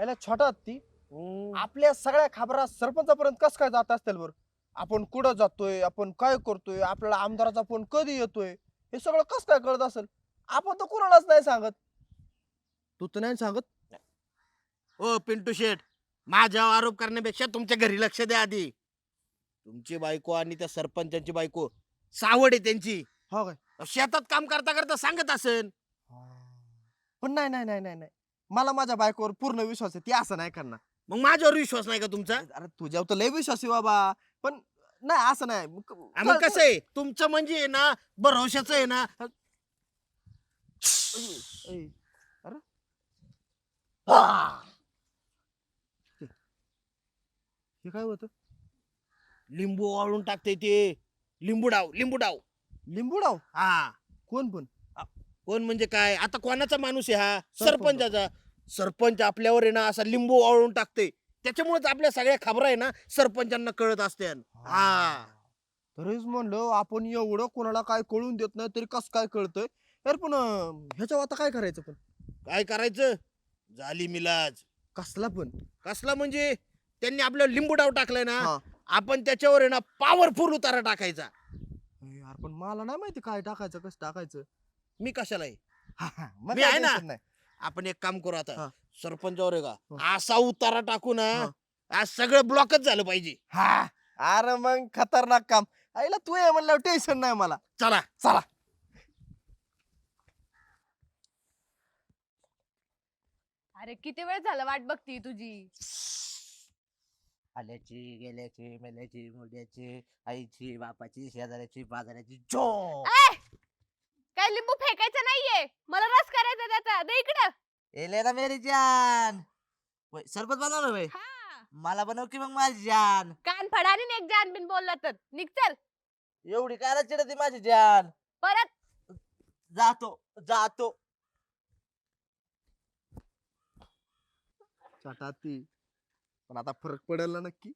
याला छोटा हम्म. आपल्या सगळ्या खबरा सरपंचापर्यंत कस काय जात असतील बरं? आपण कुठं जातोय? आपण काय करतोय? आपल्याला आमदाराचा फोन कधी येतोय? हे सगळं कस काय कळत असेल? आपण तर कोणालाच नाही सांगत. तू तर नाही सांगत? ओ पिंटू शेठ माझ्यावर आरोप करण्यापेक्षा तुमच्या घरी लक्ष द्या आधी. तुमची बायको आणि त्या सरपंचांची बायको सावड आहे त्यांची. हो काय? शेतात काम करता करता सांगत असेल. पण नाही नाही नाही नाही नाही. मला माझ्या बायकोवर पूर्ण विश्वास आहे ती असं नाही करणार. मग माझ्यावर विश्वास नाही का तुमचा? अरे तुझ्यावर तर लय विश्वास आहे बाबा. पण नाही असं नाही. मग- मग कसं आहे? तुमचं म्हणजे आहे ना भरोशाचं आहे ना. ऐ, अरे. हे. काय होतं? लिंबू वाळून टाकते ते. लिंबू डाव लिंबू डाव लिंबू डाव हा. कोण पण कोण म्हणजे काय? आता कोणाचा माणूस आहे हा? सरपंच. सरपंचाचा. सरपंच आपल्यावर आहे ना असा लिंबू वाळून टाकते. त्याच्यामुळेच आपल्या सगळ्या खबरा आहे ना सरपंचांना कळत असते हा. तरीच म्हणलं आपण एवढं कोणाला काय कळून देत नाही तरी कस काय कळतंय? तर पण अं, ह्याच्यावर आता काय करायचं पण? काय करायचं? झाली मिलाज. कसला पण? कसला म्हणजे? त्यांनी आपलं लिंबू डाव टाकलाय ना. आपण त्याच्यावर आहे ना पॉवरफुल उतारा टाकायचा. अरे यार पण मला नाही माहिती काय टाकायचं कसं टाकायचं? मी कशाला आहे हा, हा, मग मी काय आहे ना. tension नाही. आपण एक काम करू हा. आता सरपंचावर आहे का हा. असा उतारा टाकू ना हा. आज सगळं ब्लॉकच झालं पाहिजे हा अरे मग खतरनाक काम आईला तू आहे म्हणल्यावर टेन्शन नाही मला चला चला अरे किती वेळ झाला वाट बघती तुझी आल्याची गेल्याची मेल्याची मुड्याची आईची बापाची शेजाऱ्याची बाजाऱ्याची जो ए! काय लिंबू फेकायचं नाहीये. मला रस करायचा त्याचा. दे इकडं. एले ना मेरी जान. वय, सरबत बनव ना भाई हा. मला बनव की मग माझी जान. कान फडा आणि एक जान बिन बोलला तर. निघ चल. एवढी काय चिडती माझी जान? परत. जातो जातो. चटाती. पण आता फरक पडेल ना नक्की.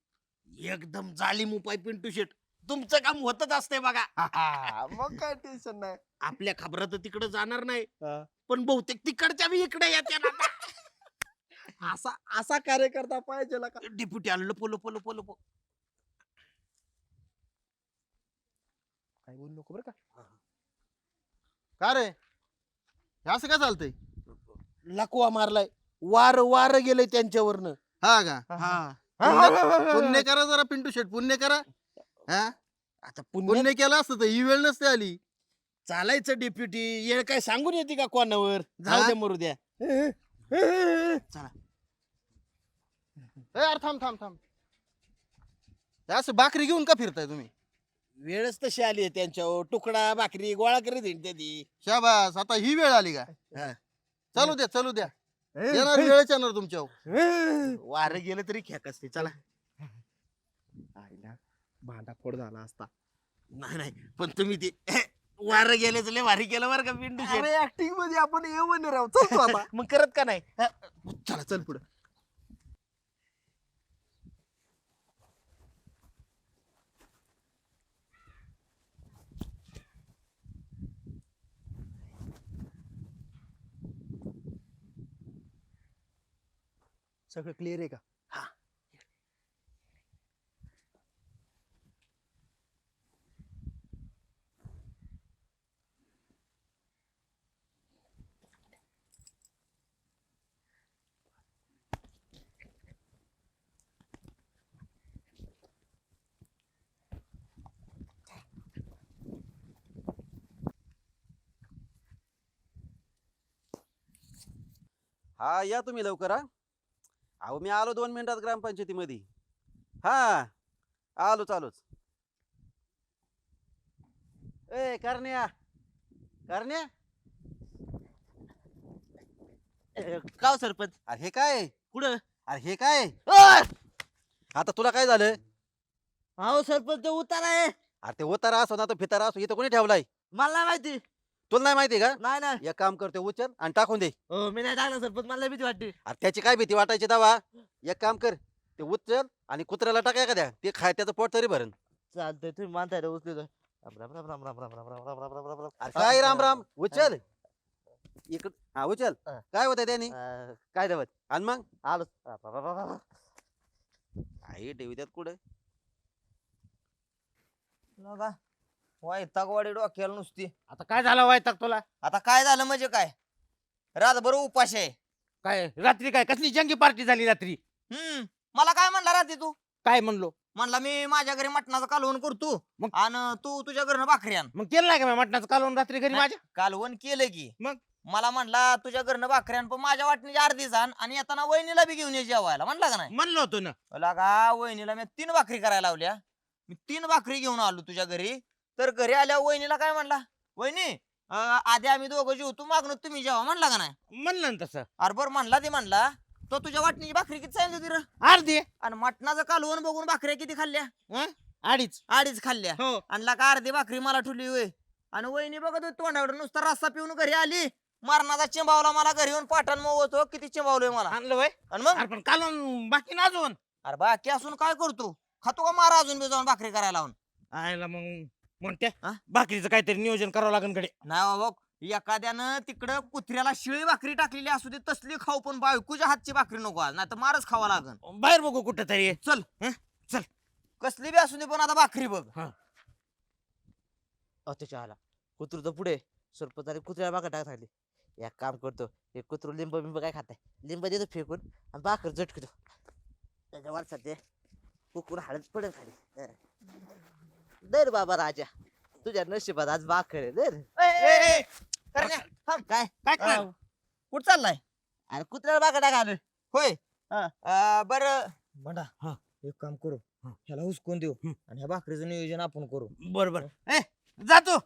एकदम जालीम उपाय पिंटू शेट. तुमचं काम होतच असते बघा. हा, मग काय टेन्शन नाही. आपल्या खबरा तर तिकडे जाणार नाही. हा. पण बहुतेक तिकडच्या बी इकडे येते असा असा कार्यकर्ता पाहिजे का? डिप्युटी आलं लपो लपो लपो लपो काय बोलू नको बरं का. का रे? हे असं काय चालतंय? लकवा मारलाय. वार वार गेलंय त्यांच्यावरनं. हा का? हा पुण्य करा जरा पिंटू शेट पुण्य करा. हा? आता पुण्य पुण्य केलं असतं तर ही वेळ नसते आली. चालायचं डेप्युटी. येळ काय सांगून येते का कोणावर? जाऊ हा? द्या मरू द्या. ए, यार थांब थांब थांब. हे असं बाकरी घेऊन का फिरताय तुम्ही? वेळच तशी आली आहे त्यांच्यावर. तुकडा भाकरी गोळा करीत हिंडते ती. शाबास आता ही वेळ आली का? हा. चालू द्या चालू द्या. येणार वेळच येणार तुमच्यावर. वार गेलं तरी खेक असते चला. आईला भांडा फोड झाला असता. नाही नाही पण तुम्ही ते वार गेल्याच लय भारी केलं बरं का पिंटू शेट अरे ऍक्टिंगमध्ये आपण ए वन राहू. चल तू आता. मग करत का नाही? हा, चला चल पुढे. सगळं क्लिअर आहे का? हा या तुम्ही लवकर हा. अहो मी आलो दोन मिनिटात ग्रामपंचायतीमध्ये. हा आलो चालूच ए करण्या करण्या. ए, का हो सरपंच? अरे हे काय? कुठं? अरे हे काय! आता तुला काय झालं? अहो सरपंच ते उतारा आहे. अरे ते उतारा असो ना तो फितारा असो इथं कोणी ठेवलाय? मला नाही माहिती. तुला नाही माहिती का नाही नाही एक काम करते उचल आणि टाकून दे हो मी नाही टाकलं सरपंच मला लय भीती वाटते अरे त्याची काय भीती वाटायची दावा एक काम कर ते उचल आणि कुत्र्याला टाकाय का द्या ते खाय त्याचं पोट तरी भरण चालतंय तुम्ही मानताय रे उचली तर. राम राम राम राम राम राम राम राम राम राम राम राम राम अरे काय राम राम उचल इकड हा उचल हा. काय होतंय त्यांनी अं, काय होत. आणि मग आलो बा, बा. आई ठेवी त्यात कुठं वैतागवाडी डोक्याला नुसती. आता काय झालं वायताक तुला? आता काय झालं म्हणजे काय? रातभर उपाश आहे. काय रात्री काय? कसली जंगी पार्टी झाली रात्री? हम्म मला काय म्हणला रात्री तू? काय म्हणलो? म्हणला मी माझ्या घरी मटणाचं कालवण करतो. मग? आणि तू तुझ्या घरनं भाकरी आण. मग केलं नाही का मटणाचं कालवून रात्री घरी. माझ्या? कालवण केलं की. मग? मला म्हणला तुझ्या घरनं भाकरी आण पण माझ्या वाटणीची अर्धी आण आणि येताना वहिनीला बी घेऊन ये जेवायला. म्हणला का नाही? म्हणलो होतो ना. मला का वहिनीला मी तीन भाकरी करायला लावल्या. मी तीन भाकरी घेऊन आलो तुझ्या घरी. तर घरी आल्या वहिनीला काय म्हणला? वहिनी अं, आधी आम्ही दोघं जेवतो मागणं तुम्ही जेवा म्हणला का नाही? म्हणलं ना तसं. अरे बरं म्हणला ते म्हणला. तो तुझ्या वाटणीची भाकरी किती सांगितली होती रे? अर्धी. आणि मटणाचं कालवण बघून भाकऱ्या किती खाल्ल्या? अडीच. अडीच खाल्ल्या. हो. आणि का अर्धी भाकरी मला ठुली होय. आणि वहिनी बघत होती तोंडाकडे नुसता रस्सा पिऊन घरी आली. मरणाचा चिंबावला मला घरी येऊन पाठण होतो. किती चिंबावलोय मला. आणलं वय? आणि मग? अरे पण कालवून बाकी ना अजून? अरे बाकी असून काय करतो? खातो का मारा अजून बी जाऊन भाकरी करायला लावून? आयला मग. म्हणते हा? बाकीचं काहीतरी नियोजन करावं लागेल कडे नाही बाबा एखाद्यानं तिकडं कुत्र्याला शिळी भाकरी टाकलेली असू दे तसली खाऊ पण बायकोच्या हातची भाकरी नको आज नाही तर मारच खावा लागन. बाहेर बघू कुठं तरी चल. हं? चल. कसली बी असू दे पण आता भाकरी बघ. अहो, त्याच्या आला. कुत्र तर पुढे. सरपंच आणि कुत्र्याला बागा टाकत खाली एक काम करतो हे कुत्र लिंब बिंब काय खाताय? लिंब देतो फेकून आणि बाकर झटकतो. त्याच्या वरचा ते कुकून हळद पडेल खाली. हं. दर बाबा राजा तुझ्या नशिबात आज बाकर आहे दर करण्या, थांब. काय काय? कुठं चाललाय अरे कुत्र्याला बागा टाका आलोय होय हा. बर बंडा हा. एक काम करू हा. ह्याला हुसकून देऊ हं. आणि ह्या भाकरीचं नियोजन आपण करू बरोबर ए जातो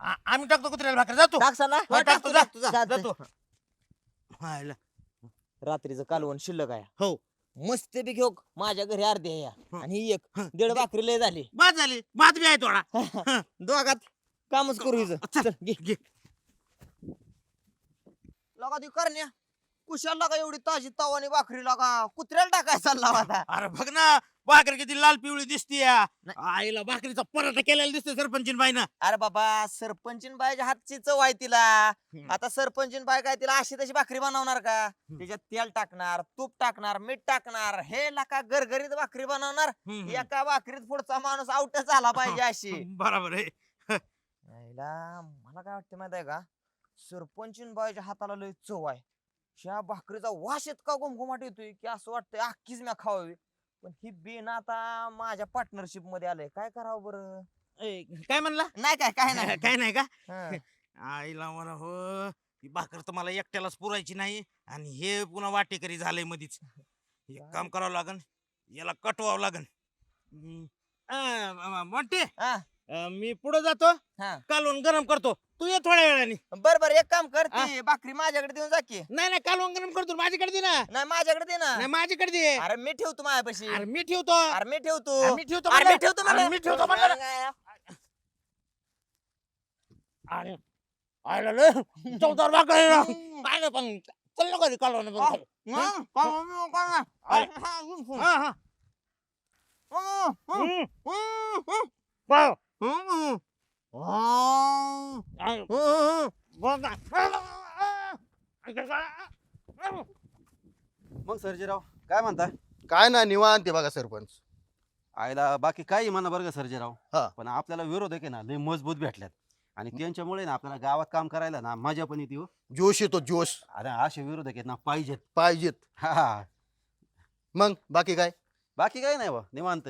आम्ही टाकतो कुत्र्याला भाकर जातो टाकसा ना हा, टाकतो, जा, जा, चालतंय. जातो हायला. रात्रीचं कालवण शिल्लक आहे हो. मस्त बी घेऊ माझ्या घरी अर्धी आहे या. हं. आणि ही एक हं. दीड भाकरी लय झाली बाद झाली बाद बी आहे थोडा दोघात कामच करू हिचं चल. चल घे. लगा ती करण्या कुशाल लागा एवढी ताजी तवानी भाकरी लागा. कुत्र्याला टाकाय चालला आता अरे बघ ना भाकर किती लाल पिवळी दिसतीय. नाही. आईला भाकरीचा पराठा केलेला दिसतोय सरपंचीन बाईनं. अरे बाबा सरपंचीन बायच्या हातची चव आहे तिला. आता सरपंचीन बाय काय तिला अशी तशी भाकरी बनवणार का? त्याच्यात तेल टाकणार तूप टाकणार मीठ टाकणार हे लाका गरगरीत भाकरी बनवणार. हम्म. एका भाकरीत पुढचा माणूस आउटच झाला पाहिजे अशी. बरोबर आहे. यायला मला काय वाटतं माहीत आहे का? सरपंचीन बायच्या हाताला लय चव आहे. ह्या भाकरीचा वास इतका घुमघुमाट येतोय की असं वाटतंय अख्खीच म्या खावावी. पण ही बेन आता माझ्या पार्टनरशिपमध्ये आलंय. काय करावं बरं? ए, काय म्हणला? नाही काय काय नाही. काय नाही का? हं. आईला मला हो ही भाकर तर मला एकट्यालाच पुरायची नाही आणि हे पुन्हा वाटेकरी झालंय मधीच. एक काम करावं लागन याला कटवावं लागन. हम्म. अं, म- म- मोठे हा, अं, मी पुढे जातो हा. कालवण गरम करतो तू ये थोड्या वेळाने बर बर एक काम कर. ती भाकरी माझ्याकडे देऊन जा की नाही नाही कालवण गरम करतो माझ्याकडे दे ना नाही माझ्याकडे दे ना नाही माझ्याकडे दे अरे मी ठेवतो माझ्यापाशी अरे मी ठेवतो अरे मी ठेवतो अरे मी ठेवतो अरे मी म्हणलं. ठेवतो अरे म्हणलं. मी ठेवतो म्हणलं. अरे आयला लय चौदार भाकर आहे ना. पण चल ना घरी कालवण करू. हं. हा, हा. हम्म. पाव. मग सर्जेराव काय म्हणता काय ना निवांत आहे बघा सरपंच. आयला बाकी काही म्हणा बरं का सर्जेराव. हा. पण आपल्याला विरोध आहे की ना लय मजबूत भेटल्यात. आणि त्यांच्यामुळे ना आपल्याला गावात काम करायला ना मजा पण येते हो. जोश येतो जोश. अरे असे विरोध आहेत ना पाहिजेत. पाहिजेत. हा, हा मग बाकी काय? बाकी काही नाही बा निवांत.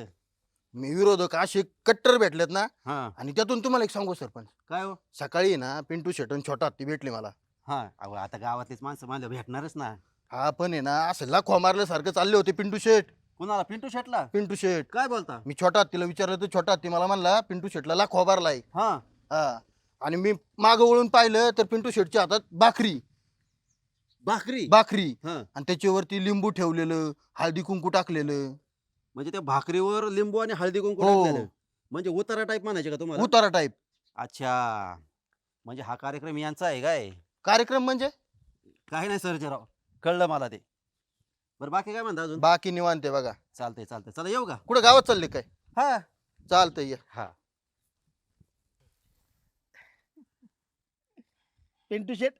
मी विरोधक असे कट्टर भेटलेत ना हा. आणि त्यातून तुम्हाला एक सांगू सरपंच. काय हो? सकाळी ना पिंटू शेटन छोटा हत्ती भेटले मला. हा. अहो आता गावातलीच माणसं माझ्या भेटणारच ना. हा पण आहे ना असं लाखो मारल्यासारखं चालले होते पिंटू शेट. कुणाला? पिंटू शेटला? पिंटू शेट. काय बोलता? मी छोटा हत्तीला विचारलं तर छोटा हत्ती मला म्हणला पिंटू शेटला लाखो मारलाय हा. हा. आणि मी मागं वळून पाहिलं तर पिंटू शेटच्या हातात भाकरी. भाकरी? भाकरी. हा. आणि त्याच्यावरती लिंबू ठेवलेलं हळदी कुंकू टाकलेलं. म्हणजे त्या भाकरीवर लिंबू आणि हळदी कुंकू हो. म्हणजे उतारा टाईप म्हणायचे का तुम्हाला? उतारा टाईप अच्छा. म्हणजे हा कार्यक्रम यांचा आहे काय? कार्यक्रम म्हणजे? काही नाही सर्जेराव. कळलं मला ते. बरं बाकी काय म्हणता अजून? बाकी निवांत बघा. चालतंय चालतंय. चला येऊ का? कुठं गावात चालले काय? हा. चालतंय या. हा. पिंटू शेट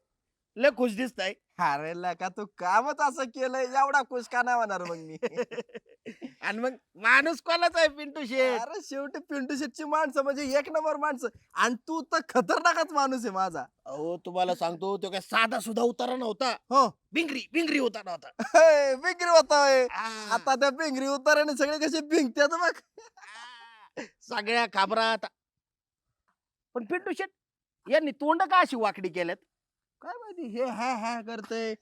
लय खुश दिसताय. अरे लका तू कामच असं केलंय एवढा खुश का नाही होणार मग मी. आणि मग माणूस कोणाच आहे पिंटू शेठ? अरे शेवटी पिंटू शेटची माणसं म्हणजे एक नंबर माणसं. आणि तू तर खतरनाकच माणूस आहे माझा. अहो तुम्हाला सांगतो तो काय साधा सुद्धा उतारा नव्हता. हो. बिंगरी बिंगरी होता. हे, बिंगरी होतोय. आ, आता त्या बिंगरी उताराने सगळे कसे भिंगत्यात बघ. सगळ्या खाबरात. पण पिंटू शेठ यांनी तोंड का अशी वाकडी केल्यात? काय माहिती हे हा हा करतय.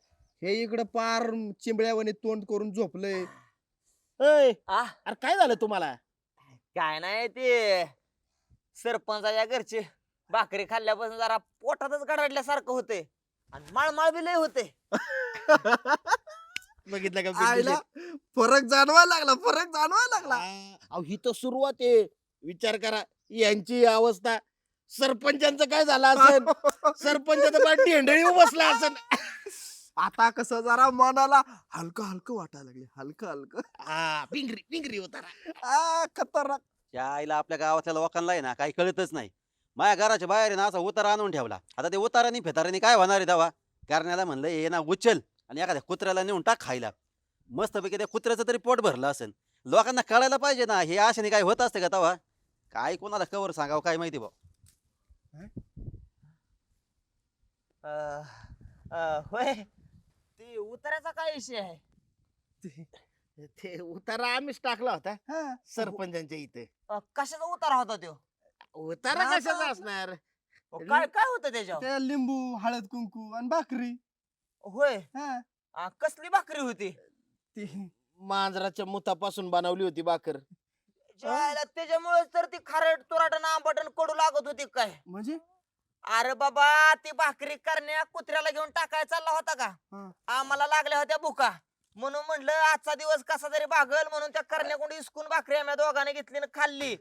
हे इकडे पार चिंबळ्यावाने तोंड करून झोपलंय. आ? अरे काय झालं तुम्हाला? काय नाही ते सरपंचाच्या घरचे भाकरी खाल्ल्यापासून जरा पोटातच गडाडल्यासारखं होते आणि माळमाळ बी लय होते बघितलं का आईला? फरक जाणवायला लागला फरक जाणवायला लागला. अहो ही तर सुरुवात आहे. विचार करा यांची अवस्था. सरपंचांचं काय झालं असेल? सरपंच ढेंडळी बसला असेल आता कसं जरा मनाला हलकं हलकं वाटायला लागले. हलकं हलकं. हा पिंगरी पिंगरी उतारा आ खतरनाक. त्या आईला आपल्या गावातल्या लोकांना आहे ना काही कळतच नाही. माझ्या घराच्या बाहेर आहे ना असा उतारा आणून ठेवला. आता ते उतारानी फेतारानी काय होणार आहे दवा करण्याला म्हणलं हे ना उचल आणि एखाद्या कुत्र्याला नेऊन टाक खायला. मस्तपैकी त्या कुत्र्याचं तरी पोट भरलं असेल. लोकांना कळायला पाहिजे ना हे अशाने काय होत असते का तवा काय कोणाला कवर सांगावं काय माहिती भाऊ अं, अं, होय. ते उतरायचा काय विषय आहे? ते उतारा आम्हीच टाकला होता हा. सरपंचांच्या इथे. अं, कशाचा उतारा होता तो उतारा कशाचा असणार? अं, काय काय होतं त्याच्यावर? ते लिंबू हळद कुंकू आणि भाकरी. होय. हा. अं, कसली भाकरी होती? ती मांजराच्या मुतापासून बनवली होती बाकर जायला त्याच्यामुळेच तर ती खारट तुराटन आंबटन कडू लागत होती काय? म्हणजे? अरे बाबा ती भाकरी करण्या कुत्र्याला घेऊन टाकायला चालला होता का. आम्हाला लागल्या होत्या बुका म्हणून म्हणलं आजचा दिवस कसा तरी भागल म्हणून त्या करण्याकडून इस्कून भाकरी आम्ही दोघांनी घेतली आणि खाल्ली.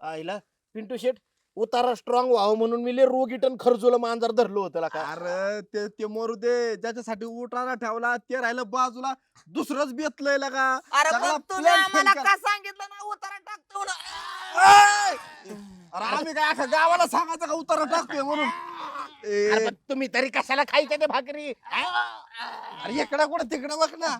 आईला पिंटू शेट उतारा स्ट्रॉंग व्हावं म्हणून मी लय रोग इटन खर्चुला मांजर धरलो होतं का. अरे ते ते मरू दे. ज्याच्यासाठी उठाना ठेवला ते राहिलं बाजूला. दुसरंच बेतलंय लगा अरे सगळा पण तुम्ही plan आम्हाला fail का सांगितलं ना उतारा टाकतो म्हणून? अरे आम्ही काय अख्खा गावाला सांगायचं का उतारा टाकतोय म्हणून? ए, अरे पण तुम्ही तरी कशाला खायच्या ते भाकरी? अरे इकडं कुठं तिकडं बघ ना.